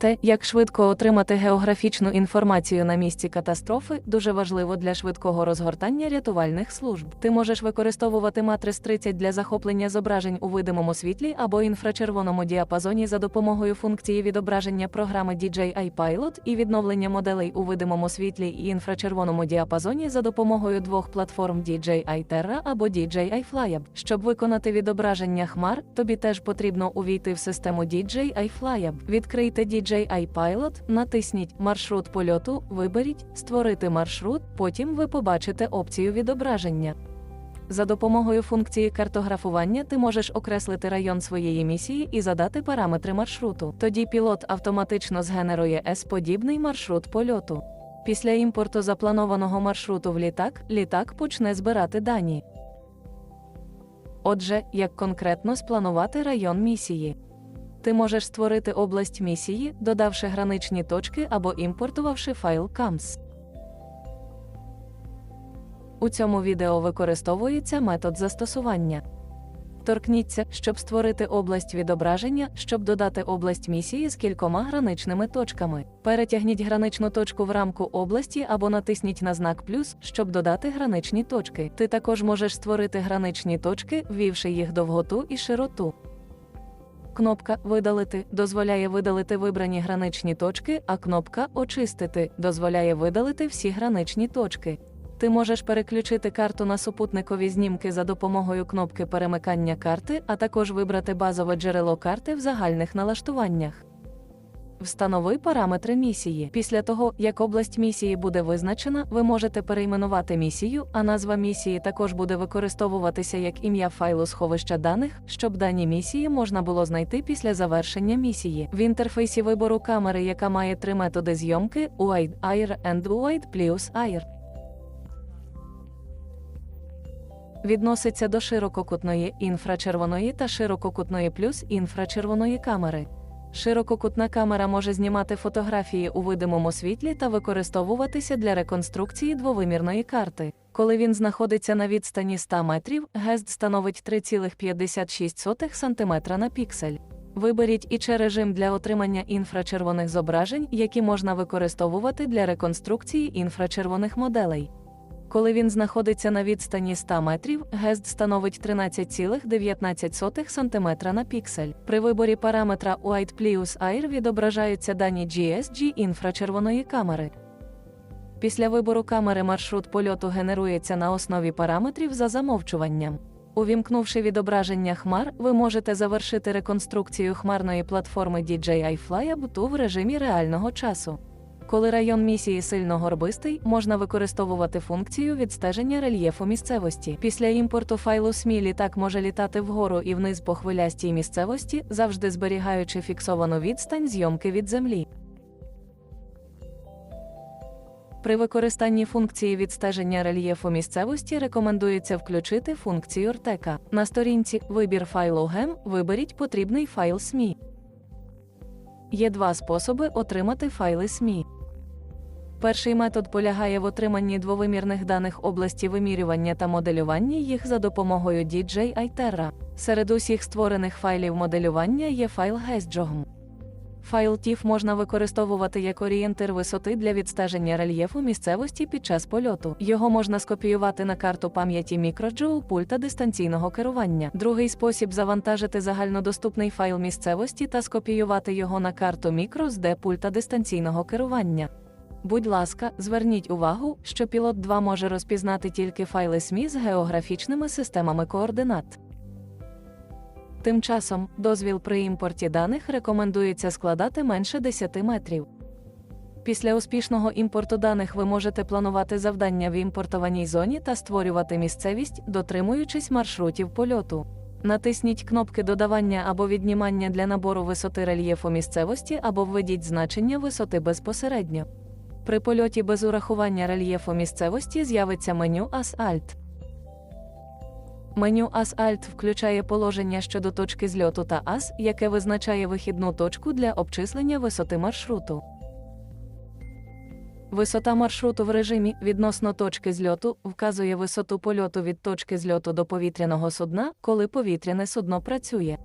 Те, як швидко отримати географічну інформацію на місці катастрофи, дуже важливо для швидкого розгортання рятувальних служб. Ти можеш використовувати матрис 30 для захоплення зображень у видимому світлі або інфрачервоному діапазоні за допомогою функції відображення програми DJI Pilot і відновлення моделей у видимому світлі і інфрачервоному діапазоні за допомогою двох платформ DJI Terra або DJI Flyab. Щоб виконати відображення хмар, тобі теж потрібно увійти в систему DJI Flyab. Відкрийте DJI Pilot, натисніть маршрут польоту, виберіть Створити маршрут, потім ви побачите опцію відображення. За допомогою функції картографування ти можеш окреслити район своєї місії і задати параметри маршруту. Тоді пілот автоматично згенерує S-подібний маршрут польоту. Після імпорту запланованого маршруту в літак, літак почне збирати дані. Отже, як конкретно спланувати район місії. Ти можеш створити область місії, додавши граничні точки або імпортувавши файл CAMS. У цьому відео використовується метод застосування. Торкніться, щоб створити область відображення, щоб додати область місії з кількома граничними точками. Перетягніть граничну точку в рамку області або натисніть на знак плюс, щоб додати граничні точки. Ти також можеш створити граничні точки, ввівши їх довготу і широту. Кнопка Видалити дозволяє видалити вибрані граничні точки, а кнопка Очистити дозволяє видалити всі граничні точки. Ти можеш переключити карту на супутникові знімки за допомогою кнопки перемикання карти, а також вибрати базове джерело карти в загальних налаштуваннях. Встанови параметри місії. Після того, як область місії буде визначена, ви можете перейменувати місію, а назва місії також буде використовуватися як ім'я файлу сховища даних, щоб дані місії можна було знайти після завершення місії. В інтерфейсі вибору камери, яка має три методи зйомки: UID Air and UID plus Air. Відноситься до ширококутної інфрачервоної та ширококутної плюс інфрачервоної камери. Ширококутна камера може знімати фотографії у видимому світлі та використовуватися для реконструкції двовимірної карти. Коли він знаходиться на відстані 100 метрів, гест становить 3,56 см на піксель. Виберіть ІЧ режим для отримання інфрачервоних зображень, які можна використовувати для реконструкції інфрачервоних моделей. Коли він знаходиться на відстані 100 метрів, гест становить 13,19 см на піксель. При виборі параметра White plus Air відображаються дані GSG інфрачервоної камери. Після вибору камери маршрут польоту генерується на основі параметрів за замовчуванням. Увімкнувши відображення хмар, ви можете завершити реконструкцію хмарної платформи DJI Flyab в режимі реального часу. Коли район місії сильно горбистий, можна використовувати функцію відстеження рельєфу місцевості. Після імпорту файлу СМІ літак може літати вгору і вниз по хвилястій місцевості, завжди зберігаючи фіксовану відстань зйомки від землі. При використанні функції відстеження рельєфу місцевості рекомендується включити функцію RTK. На сторінці Вибір файлу GEM виберіть потрібний файл СМІ. Є два способи отримати файли СМІ. Перший метод полягає в отриманні двовимірних даних області вимірювання та моделювання їх за допомогою DJI Terra. Серед усіх створених файлів моделювання є файл GESJOGM. Файл TIFF можна використовувати як орієнтир висоти для відстеження рельєфу місцевості під час польоту. Його можна скопіювати на карту пам'яті мікроджоу пульта дистанційного керування. Другий спосіб завантажити загальнодоступний файл місцевості та скопіювати його на карту мікро з де пульта дистанційного керування. Будь ласка, зверніть увагу, що пілот 2 може розпізнати тільки файли СМІ з географічними системами координат. Тим часом, дозвіл при імпорті даних рекомендується складати менше 10 метрів. Після успішного імпорту даних ви можете планувати завдання в імпортованій зоні та створювати місцевість, дотримуючись маршрутів польоту. Натисніть кнопки додавання або віднімання для набору висоти рельєфу місцевості або введіть значення висоти безпосередньо. При польоті без урахування рельєфу місцевості з'явиться меню AS-Alt. Меню AS-Alt включає положення щодо точки зльоту та AS, яке визначає вихідну точку для обчислення висоти маршруту. Висота маршруту в режимі відносно точки зльоту вказує висоту польоту від точки зльоту до повітряного судна, коли повітряне судно працює.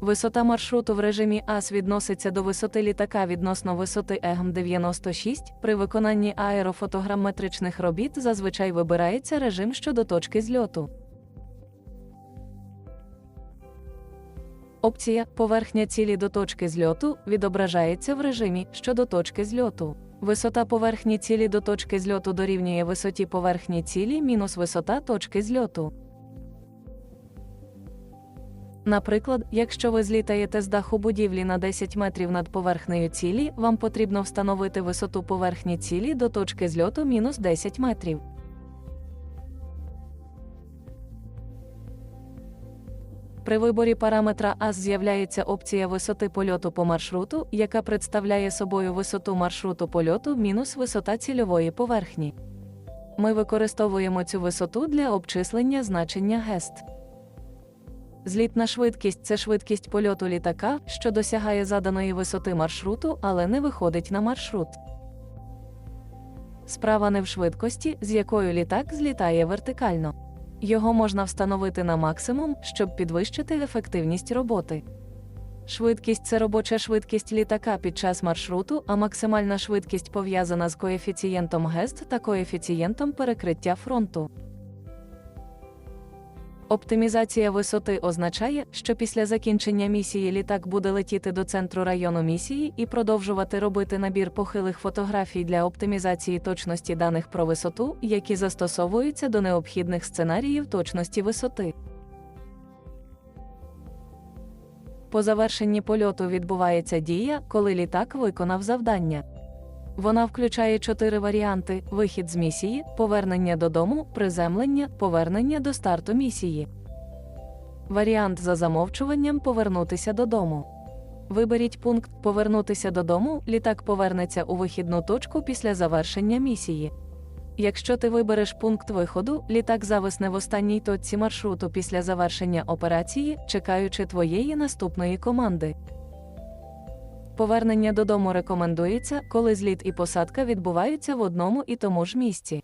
Висота маршруту в режимі АС відноситься до висоти літака відносно висоти ЕГМ-96. При виконанні аерофотограмметричних робіт зазвичай вибирається режим щодо точки зльоту. Опція Поверхня цілі до точки зльоту відображається в режимі щодо точки зльоту. Висота поверхні цілі до точки зльоту дорівнює висоті поверхні цілі мінус висота точки зльоту. Наприклад, якщо ви злітаєте з даху будівлі на 10 метрів над поверхнею цілі, вам потрібно встановити висоту поверхні цілі до точки зльоту мінус 10 метрів. При виборі параметра АС з'являється опція висоти польоту по маршруту, яка представляє собою висоту маршруту польоту мінус висота цільової поверхні. Ми використовуємо цю висоту для обчислення значення гест. Злітна швидкість це швидкість польоту літака, що досягає заданої висоти маршруту, але не виходить на маршрут. Справа не в швидкості, з якою літак злітає вертикально. Його можна встановити на максимум, щоб підвищити ефективність роботи. Швидкість це робоча швидкість літака під час маршруту, а максимальна швидкість пов'язана з коефіцієнтом ГЕСТ та коефіцієнтом перекриття фронту. Оптимізація висоти означає, що після закінчення місії літак буде летіти до центру району місії і продовжувати робити набір похилих фотографій для оптимізації точності даних про висоту, які застосовуються до необхідних сценаріїв точності висоти. По завершенні польоту відбувається дія, коли літак виконав завдання. Вона включає чотири варіанти: вихід з місії, повернення додому, приземлення, повернення до старту місії. Варіант за замовчуванням повернутися додому. Виберіть пункт Повернутися додому. Літак повернеться у вихідну точку після завершення місії. Якщо ти вибереш пункт виходу, літак зависне в останній точці маршруту після завершення операції, чекаючи твоєї наступної команди. Повернення додому рекомендується, коли зліт і посадка відбуваються в одному і тому ж місці.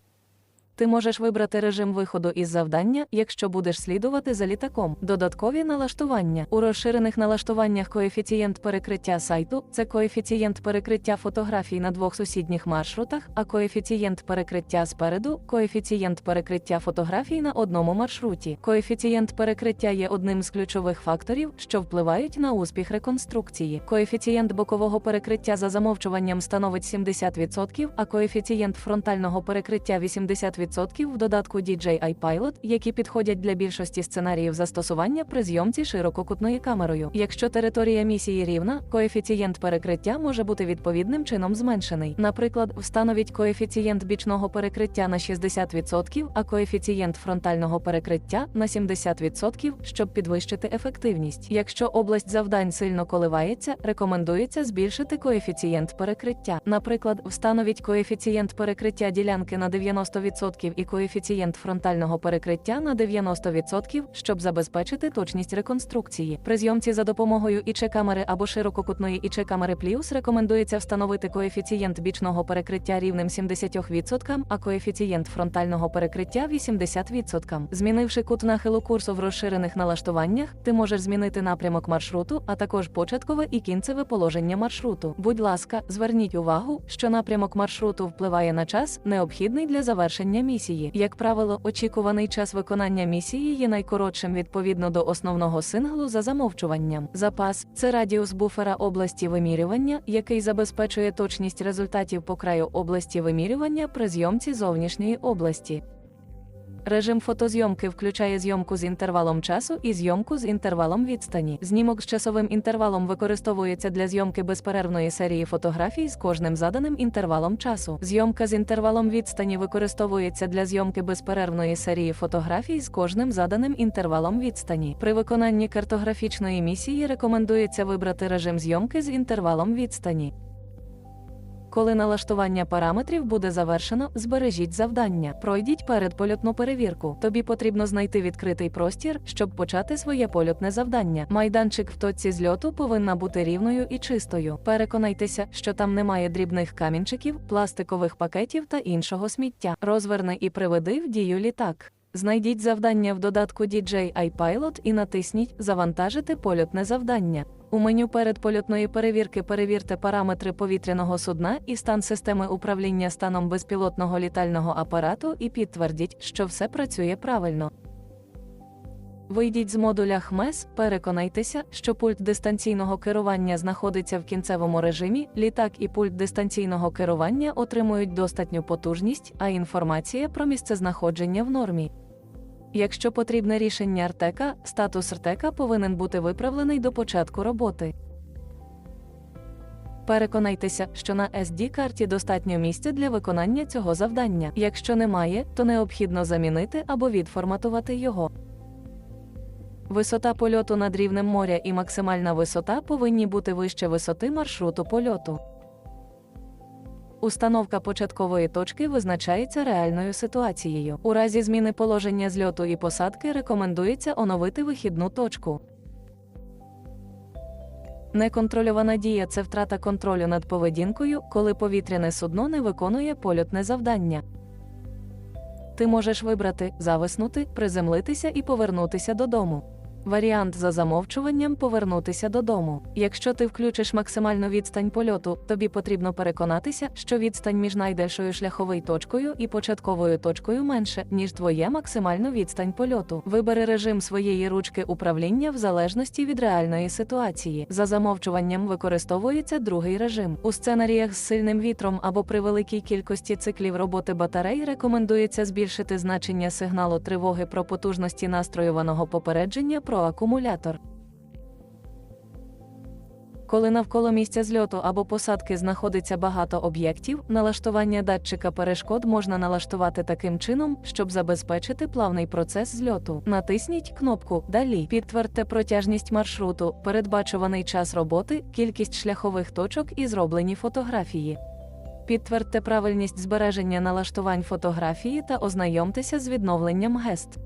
Ти можеш вибрати режим виходу із завдання, якщо будеш слідувати за літаком. Додаткові налаштування. У розширених налаштуваннях коефіцієнт перекриття сайту це коефіцієнт перекриття фотографій на двох сусідніх маршрутах, а коефіцієнт перекриття спереду коефіцієнт перекриття фотографій на одному маршруті. Коефіцієнт перекриття є одним з ключових факторів, що впливають на успіх реконструкції. Коефіцієнт бокового перекриття за замовчуванням становить 70%, а коефіцієнт фронтального перекриття 80% в додатку DJI Pilot, які підходять для більшості сценаріїв застосування при зйомці ширококутною камерою. Якщо територія місії рівна, коефіцієнт перекриття може бути відповідним чином зменшений. Наприклад, встановіть коефіцієнт бічного перекриття на 60%, а коефіцієнт фронтального перекриття на 70%, щоб підвищити ефективність. Якщо область завдань сильно коливається, рекомендується збільшити коефіцієнт перекриття. Наприклад, встановіть коефіцієнт перекриття ділянки на 90% і коефіцієнт фронтального перекриття на 90%, щоб забезпечити точність реконструкції. При зйомці за допомогою ІЧ-камери або ширококутної ІЧ-камери Плюс рекомендується встановити коефіцієнт бічного перекриття рівнем 70%, а коефіцієнт фронтального перекриття 80%. Змінивши кут нахилу курсу в розширених налаштуваннях, ти можеш змінити напрямок маршруту, а також початкове і кінцеве положення маршруту. Будь ласка, зверніть увагу, що напрямок маршруту впливає на час, необхідний для завершення місії. Як правило, очікуваний час виконання місії є найкоротшим відповідно до основного синглу за замовчуванням. Запас це радіус буфера області вимірювання, який забезпечує точність результатів по краю області вимірювання при зйомці зовнішньої області. Режим фотозйомки включає зйомку з інтервалом часу і зйомку з інтервалом відстані. Знімок з часовим інтервалом використовується для зйомки безперервної серії фотографій з кожним заданим інтервалом часу. Зйомка з інтервалом відстані використовується для зйомки безперервної серії фотографій з кожним заданим інтервалом відстані. При виконанні картографічної місії рекомендується вибрати режим зйомки з інтервалом відстані. Коли налаштування параметрів буде завершено, збережіть завдання. Пройдіть передпольотну перевірку. Тобі потрібно знайти відкритий простір, щоб почати своє польотне завдання. Майданчик в точці зльоту повинна бути рівною і чистою. Переконайтеся, що там немає дрібних камінчиків, пластикових пакетів та іншого сміття. Розверни і приведи в дію літак. Знайдіть завдання в додатку DJI iPilot і натисніть Завантажити польотне завдання. У меню передпольотної перевірки перевірте параметри повітряного судна і стан системи управління станом безпілотного літального апарату і підтвердіть, що все працює правильно. Вийдіть з модуля HMES, переконайтеся, що пульт дистанційного керування знаходиться в кінцевому режимі, літак і пульт дистанційного керування отримують достатню потужність, а інформація про місцезнаходження в нормі. Якщо потрібне рішення РТЕКа, статус РТЕКа повинен бути виправлений до початку роботи. Переконайтеся, що на SD-карті достатньо місця для виконання цього завдання. Якщо немає, то необхідно замінити або відформатувати його. Висота польоту над рівнем моря і максимальна висота повинні бути вище висоти маршруту польоту. Установка початкової точки визначається реальною ситуацією. У разі зміни положення зльоту і посадки рекомендується оновити вихідну точку. Неконтрольована дія це втрата контролю над поведінкою, коли повітряне судно не виконує польотне завдання. Ти можеш вибрати зависнути, приземлитися і повернутися додому. Варіант за замовчуванням повернутися додому. Якщо ти включиш максимальну відстань польоту, тобі потрібно переконатися, що відстань між найдальшою шляховою точкою і початковою точкою менше, ніж твоя максимальна відстань польоту. Вибери режим своєї ручки управління в залежності від реальної ситуації. За замовчуванням використовується другий режим. У сценаріях з сильним вітром або при великій кількості циклів роботи батарей рекомендується збільшити значення сигналу тривоги про потужності настроюваного попередження про акумулятор. Коли навколо місця зльоту або посадки знаходиться багато об'єктів, налаштування датчика перешкод можна налаштувати таким чином, щоб забезпечити плавний процес зльоту. Натисніть кнопку Далі. Підтвердьте протяжність маршруту, передбачуваний час роботи, кількість шляхових точок і зроблені фотографії. Підтвердьте правильність збереження налаштувань фотографії та ознайомтеся з відновленням гест.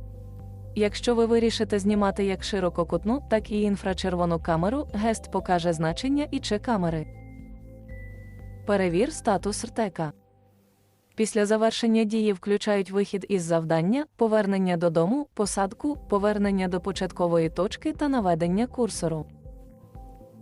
Якщо ви вирішите знімати як ширококутну, так і інфрачервону камеру, гест покаже значення і чи камери. Перевір статус РТЕКа. Після завершення дії включають вихід із завдання, повернення додому, посадку, повернення до початкової точки та наведення курсору.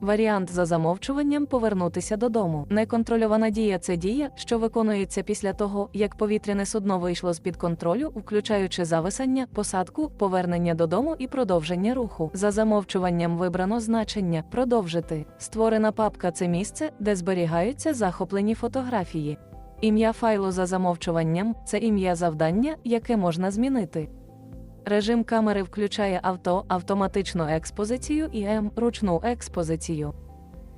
Варіант за замовчуванням повернутися додому. Неконтрольована дія це дія, що виконується після того, як повітряне судно вийшло з під контролю, включаючи зависання, посадку, повернення додому і продовження руху. За замовчуванням вибрано значення продовжити. Створена папка це місце, де зберігаються захоплені фотографії. Ім'я файлу за замовчуванням це ім'я завдання, яке можна змінити. Режим камери включає авто, автоматичну експозицію і М ручну експозицію.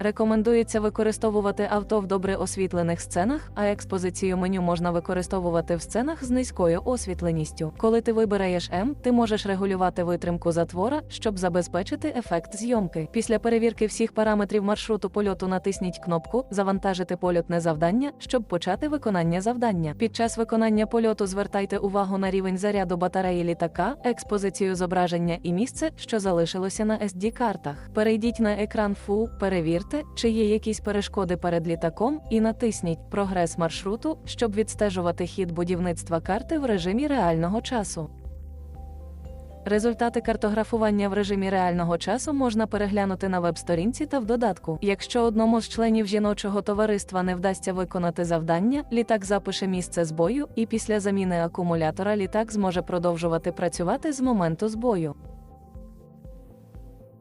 Рекомендується використовувати авто в добре освітлених сценах, а експозицію меню можна використовувати в сценах з низькою освітленістю. Коли ти вибираєш М, ти можеш регулювати витримку затвора, щоб забезпечити ефект зйомки. Після перевірки всіх параметрів маршруту польоту натисніть кнопку Завантажити польотне завдання, щоб почати виконання завдання. Під час виконання польоту звертайте увагу на рівень заряду батареї літака, експозицію зображення і місце, що залишилося на SD-картах. Перейдіть на екран ФУ, перевірте, чи є якісь перешкоди перед літаком, і натисніть Прогрес маршруту, щоб відстежувати хід будівництва карти в режимі реального часу. Результати картографування в режимі реального часу можна переглянути на веб-сторінці та в додатку. Якщо одному з членів жіночого товариства не вдасться виконати завдання, літак запише місце збою, і після заміни акумулятора літак зможе продовжувати працювати з моменту збою.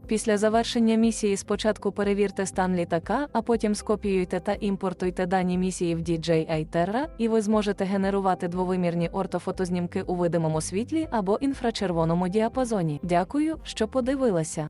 Після завершення місії спочатку перевірте стан літака, а потім скопіюйте та імпортуйте дані місії в DJI Terra, і ви зможете генерувати двовимірні ортофотознімки у видимому світлі або інфрачервоному діапазоні. Дякую, що подивилися.